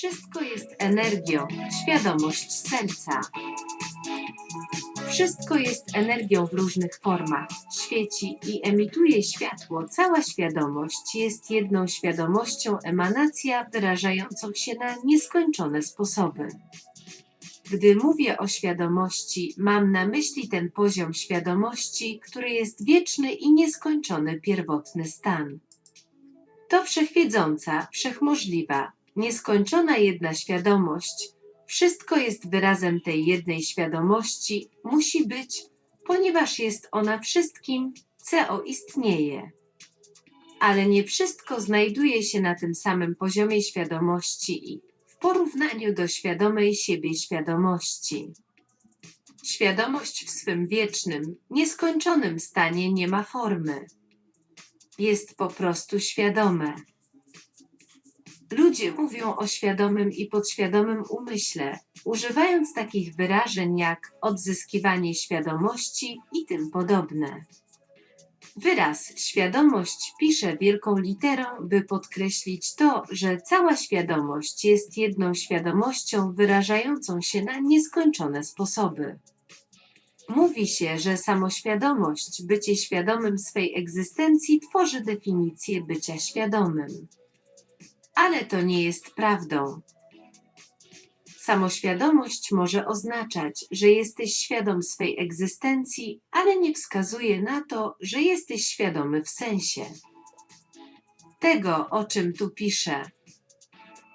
Wszystko jest energią, świadomość serca. Wszystko jest energią w różnych formach. Świeci i emituje światło. Cała świadomość jest jedną świadomością, emanacja wyrażającą się na nieskończone sposoby. Gdy mówię o świadomości, mam na myśli ten poziom świadomości, który jest wieczny i nieskończony pierwotny stan. To wszechwiedząca, wszechmożliwa, nieskończona jedna świadomość, wszystko jest wyrazem tej jednej świadomości, musi być, ponieważ jest ona wszystkim, co istnieje. Ale nie wszystko znajduje się na tym samym poziomie świadomości i w porównaniu do świadomej siebie świadomości. Świadomość w swym wiecznym, nieskończonym stanie nie ma formy. Jest po prostu świadome. Ludzie mówią o świadomym i podświadomym umyśle, używając takich wyrażeń jak odzyskiwanie świadomości i tym podobne. Wyraz świadomość pisze wielką literą, by podkreślić to, że cała świadomość jest jedną świadomością wyrażającą się na nieskończone sposoby. Mówi się, że samoświadomość, bycie świadomym swej egzystencji, tworzy definicję bycia świadomym. Ale to nie jest prawdą. Samoświadomość może oznaczać, że jesteś świadom swej egzystencji, ale nie wskazuje na to, że jesteś świadomy w sensie tego, o czym tu piszę.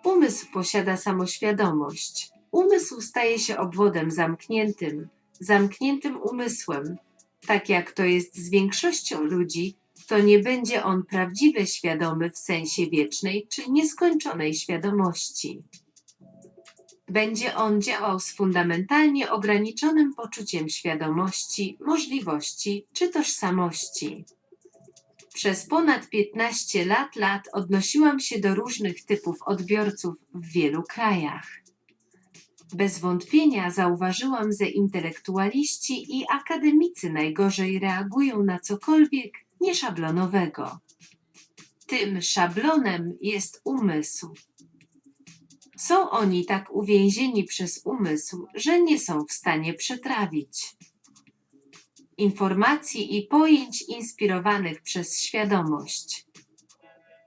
Umysł posiada samoświadomość. Umysł staje się obwodem zamkniętym, zamkniętym umysłem. Tak jak to jest z większością ludzi, to nie będzie on prawdziwie świadomy w sensie wiecznej czy nieskończonej świadomości. Będzie on działał z fundamentalnie ograniczonym poczuciem świadomości, możliwości czy tożsamości. Przez ponad 15 lat lat odnosiłam się do różnych typów odbiorców w wielu krajach. Bez wątpienia zauważyłam, że intelektualiści i akademicy najgorzej reagują na cokolwiek nieszablonowego. Tym szablonem jest umysł. Są oni tak uwięzieni przez umysł, że nie są w stanie przetrawić informacji i pojęć inspirowanych przez świadomość.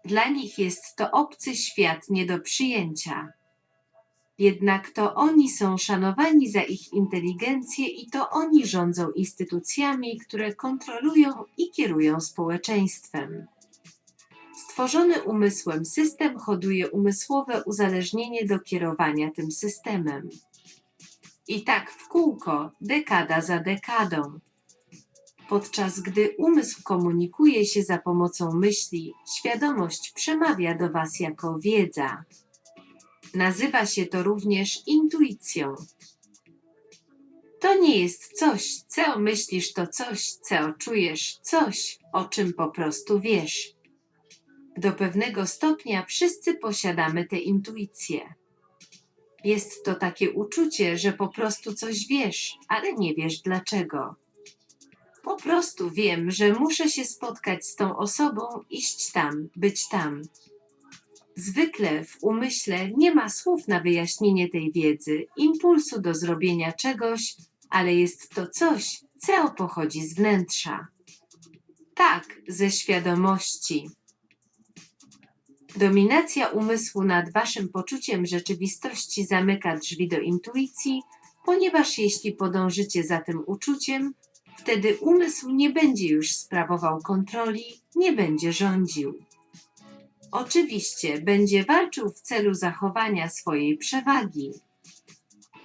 Dla nich jest to obcy świat nie do przyjęcia. Jednak to oni są szanowani za ich inteligencję i to oni rządzą instytucjami, które kontrolują i kierują społeczeństwem. Stworzony umysłem system hoduje umysłowe uzależnienie do kierowania tym systemem. I tak w kółko, dekada za dekadą. Podczas gdy umysł komunikuje się za pomocą myśli, świadomość przemawia do Was jako wiedza. Nazywa się to również intuicją. To nie jest coś, co myślisz, to coś, co czujesz, coś, o czym po prostu wiesz. Do pewnego stopnia wszyscy posiadamy tę intuicję. Jest to takie uczucie, że po prostu coś wiesz, ale nie wiesz dlaczego. Po prostu wiem, że muszę się spotkać z tą osobą, iść tam, być tam. Zwykle w umyśle nie ma słów na wyjaśnienie tej wiedzy, impulsu do zrobienia czegoś, ale jest to coś, co pochodzi z wnętrza. Tak, ze świadomości. Dominacja umysłu nad waszym poczuciem rzeczywistości zamyka drzwi do intuicji, ponieważ jeśli podążycie za tym uczuciem, wtedy umysł nie będzie już sprawował kontroli, nie będzie rządził. Oczywiście będzie walczył w celu zachowania swojej przewagi.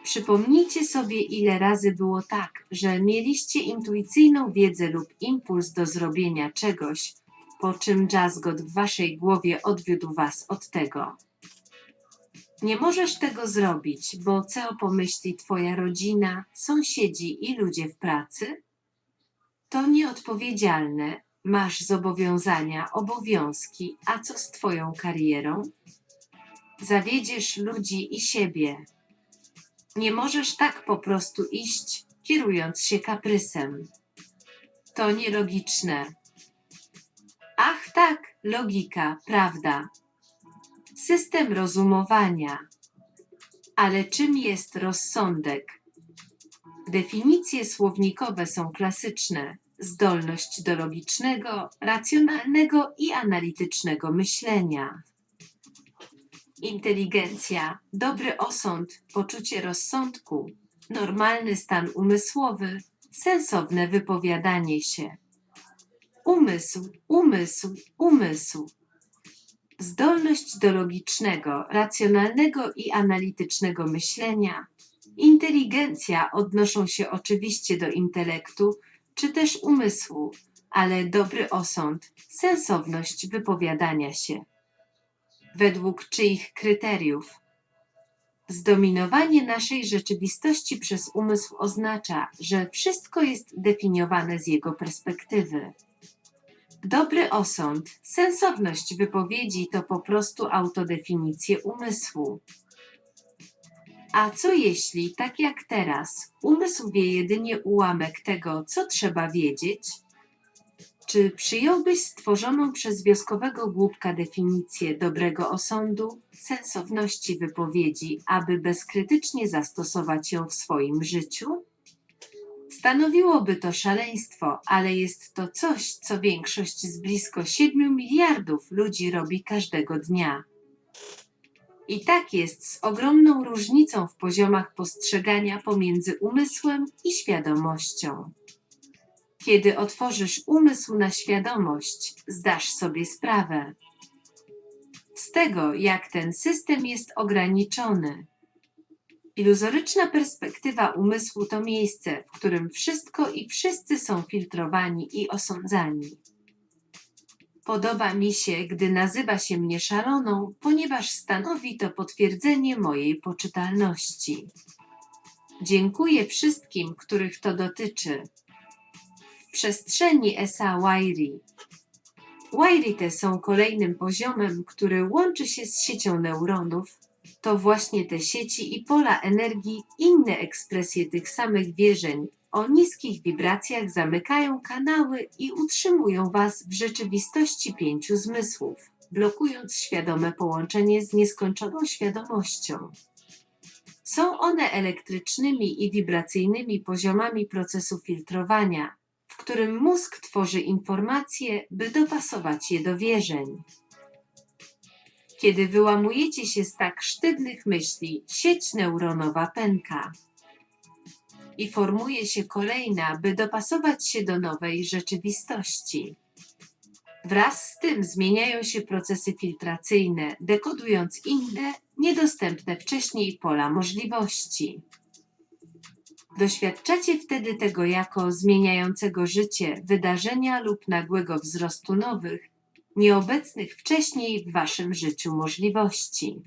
Przypomnijcie sobie, ile razy było tak, że mieliście intuicyjną wiedzę lub impuls do zrobienia czegoś, po czym jazzgot w waszej głowie odwiódł was od tego. Nie możesz tego zrobić, bo co pomyśli twoja rodzina, sąsiedzi i ludzie w pracy? To nieodpowiedzialne, masz zobowiązania, obowiązki, a co z twoją karierą? Zawiedziesz ludzi i siebie. Nie możesz tak po prostu iść, kierując się kaprysem. To nielogiczne. Ach tak, logika, prawda. System rozumowania. Ale czym jest rozsądek? Definicje słownikowe są klasyczne. Zdolność do logicznego, racjonalnego i analitycznego myślenia. Inteligencja, dobry osąd, poczucie rozsądku, normalny stan umysłowy, sensowne wypowiadanie się. Umysł, umysł, umysł. Zdolność do logicznego, racjonalnego i analitycznego myślenia. Inteligencja odnoszą się oczywiście do intelektu czy też umysłu, ale dobry osąd, sensowność wypowiadania się. Według czyich kryteriów? Zdominowanie naszej rzeczywistości przez umysł oznacza, że wszystko jest definiowane z jego perspektywy. Dobry osąd, sensowność wypowiedzi to po prostu autodefinicje umysłu. A co jeśli, tak jak teraz, umysł wie jedynie ułamek tego, co trzeba wiedzieć? Czy przyjąłbyś stworzoną przez wioskowego głupka definicję dobrego osądu, sensowności wypowiedzi, aby bezkrytycznie zastosować ją w swoim życiu? Stanowiłoby to szaleństwo, ale jest to coś, co większość z blisko 7 miliardów ludzi robi każdego dnia. I tak jest z ogromną różnicą w poziomach postrzegania pomiędzy umysłem i świadomością. Kiedy otworzysz umysł na świadomość, zdasz sobie sprawę z tego, jak ten system jest ograniczony. Iluzoryczna perspektywa umysłu to miejsce, w którym wszystko i wszyscy są filtrowani i osądzani. Podoba mi się, gdy nazywa się mnie szaloną, ponieważ stanowi to potwierdzenie mojej poczytalności. Dziękuję wszystkim, których to dotyczy. W przestrzeni Esa Wairi. Wairi te są kolejnym poziomem, który łączy się z siecią neuronów. To właśnie te sieci i pola energii, inne ekspresje tych samych wierzeń, o niskich wibracjach zamykają kanały i utrzymują Was w rzeczywistości pięciu zmysłów, blokując świadome połączenie z nieskończoną świadomością. Są one elektrycznymi i wibracyjnymi poziomami procesu filtrowania, w którym mózg tworzy informacje, by dopasować je do wierzeń. Kiedy wyłamujecie się z tak sztywnych myśli, sieć neuronowa pęka i formuje się kolejna, by dopasować się do nowej rzeczywistości. Wraz z tym zmieniają się procesy filtracyjne, dekodując inne, niedostępne wcześniej pola możliwości. Doświadczacie wtedy tego jako zmieniającego życie, wydarzenia lub nagłego wzrostu nowych, nieobecnych wcześniej w waszym życiu możliwości.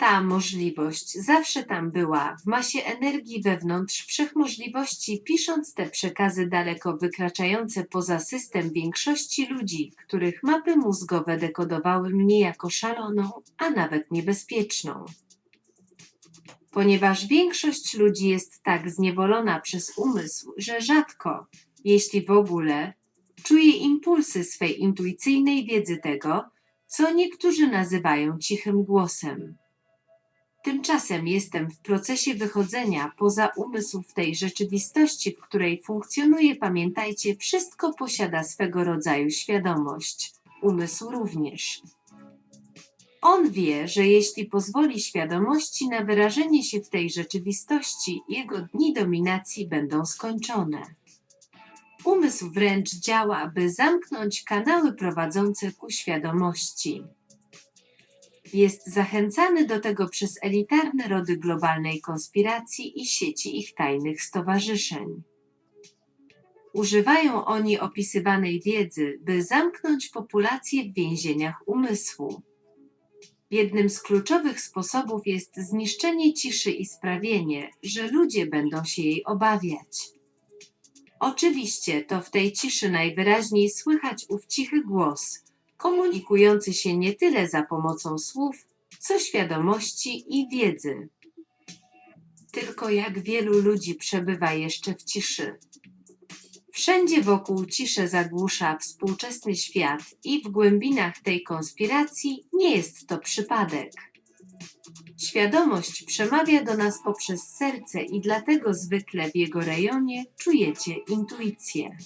Ta możliwość zawsze tam była, w masie energii wewnątrz wszechmożliwości, pisząc te przekazy daleko wykraczające poza system większości ludzi, których mapy mózgowe dekodowały mnie jako szaloną, a nawet niebezpieczną. Ponieważ większość ludzi jest tak zniewolona przez umysł, że rzadko, jeśli w ogóle, czuje impulsy swej intuicyjnej wiedzy tego, co niektórzy nazywają cichym głosem. Tymczasem jestem w procesie wychodzenia poza umysł w tej rzeczywistości, w której funkcjonuje, pamiętajcie, wszystko posiada swego rodzaju świadomość, umysł również. On wie, że jeśli pozwoli świadomości na wyrażenie się w tej rzeczywistości, jego dni dominacji będą skończone. Umysł wręcz działa, by zamknąć kanały prowadzące ku świadomości. Jest zachęcany do tego przez elitarne rody globalnej konspiracji i sieci ich tajnych stowarzyszeń. Używają oni opisywanej wiedzy, by zamknąć populację w więzieniach umysłu. Jednym z kluczowych sposobów jest zniszczenie ciszy i sprawienie, że ludzie będą się jej obawiać. Oczywiście to w tej ciszy najwyraźniej słychać ów cichy głos, komunikujący się nie tyle za pomocą słów, co świadomości i wiedzy. Tylko jak wielu ludzi przebywa jeszcze w ciszy. Wszędzie wokół ciszę zagłusza współczesny świat i w głębinach tej konspiracji nie jest to przypadek. Świadomość przemawia do nas poprzez serce i dlatego zwykle w jego rejonie czujecie intuicję.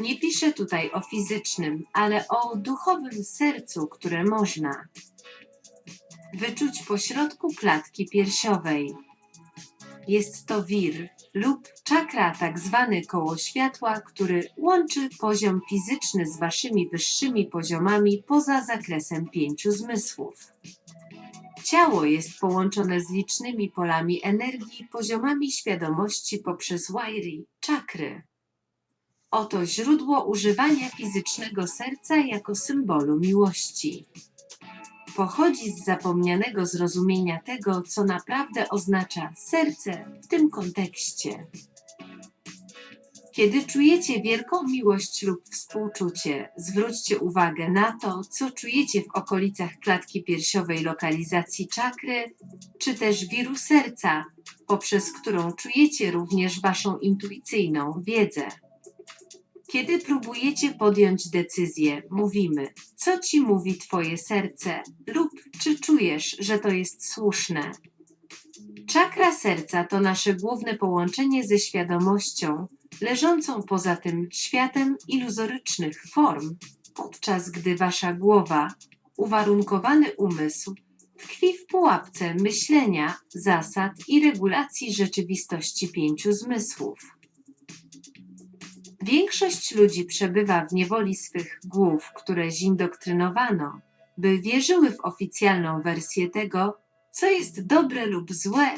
Nie piszę tutaj o fizycznym, ale o duchowym sercu, które można wyczuć pośrodku klatki piersiowej. Jest to wir lub czakra, tak zwany koło światła, który łączy poziom fizyczny z waszymi wyższymi poziomami poza zakresem pięciu zmysłów. Ciało jest połączone z licznymi polami energii, poziomami świadomości poprzez wairy, czakry. Oto źródło używania fizycznego serca jako symbolu miłości. Pochodzi z zapomnianego zrozumienia tego, co naprawdę oznacza serce w tym kontekście. Kiedy czujecie wielką miłość lub współczucie, zwróćcie uwagę na to, co czujecie w okolicach klatki piersiowej lokalizacji czakry, czy też wiru serca, poprzez którą czujecie również waszą intuicyjną wiedzę. Kiedy próbujecie podjąć decyzję, mówimy, co ci mówi twoje serce, lub czy czujesz, że to jest słuszne. Czakra serca to nasze główne połączenie ze świadomością, leżącą poza tym światem iluzorycznych form, podczas gdy wasza głowa, uwarunkowany umysł, tkwi w pułapce myślenia, zasad i regulacji rzeczywistości pięciu zmysłów. Większość ludzi przebywa w niewoli swych głów, które zindoktrynowano, by wierzyły w oficjalną wersję tego, co jest dobre lub złe,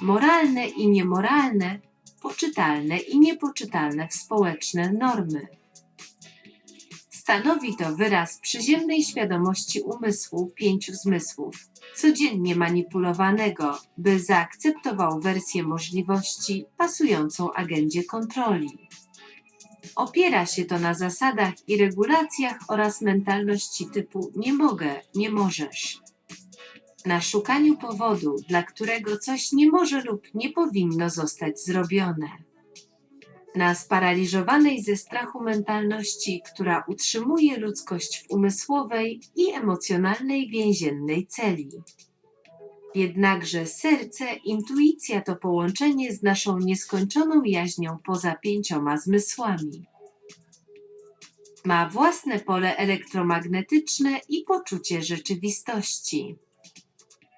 moralne i niemoralne, poczytalne i niepoczytalne w społeczne normy. Stanowi to wyraz przyziemnej świadomości umysłu pięciu zmysłów, codziennie manipulowanego, by zaakceptował wersję możliwości pasującą agendzie kontroli. Opiera się to na zasadach i regulacjach oraz mentalności typu nie mogę, nie możesz. Na szukaniu powodu, dla którego coś nie może lub nie powinno zostać zrobione. Na sparaliżowanej ze strachu mentalności, która utrzymuje ludzkość w umysłowej i emocjonalnej więziennej celi. Jednakże serce, intuicja to połączenie z naszą nieskończoną jaźnią poza pięcioma zmysłami. Ma własne pole elektromagnetyczne i poczucie rzeczywistości.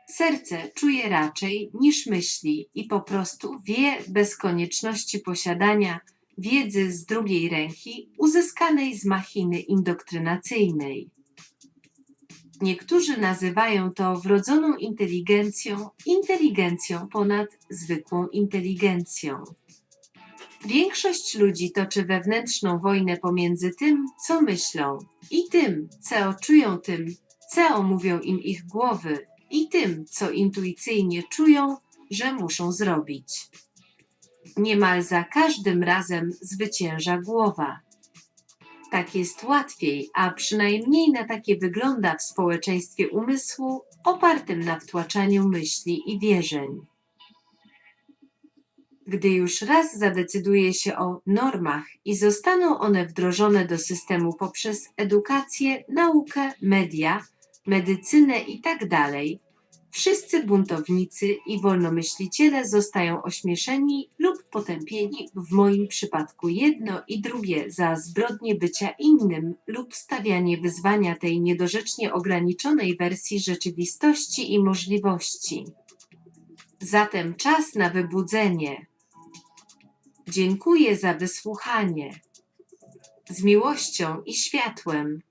Serce czuje raczej niż myśli i po prostu wie bez konieczności posiadania wiedzy z drugiej ręki uzyskanej z machiny indoktrynacyjnej. Niektórzy nazywają to wrodzoną inteligencją, inteligencją ponad zwykłą inteligencją. Większość ludzi toczy wewnętrzną wojnę pomiędzy tym, co myślą, i tym, co czują tym, co mówią im ich głowy, i tym, co intuicyjnie czują, że muszą zrobić. Niemal za każdym razem zwycięża głowa. Tak jest łatwiej, a przynajmniej na takie wygląda w społeczeństwie umysłu opartym na wtłaczaniu myśli i wierzeń. Gdy już raz zadecyduje się o normach i zostaną one wdrożone do systemu poprzez edukację, naukę, media, medycynę itd., wszyscy buntownicy i wolnomyśliciele zostają ośmieszeni lub potępieni, w moim przypadku jedno i drugie, za zbrodnie bycia innym lub stawianie wyzwania tej niedorzecznie ograniczonej wersji rzeczywistości i możliwości. Zatem czas na wybudzenie. Dziękuję za wysłuchanie. Z miłością i światłem.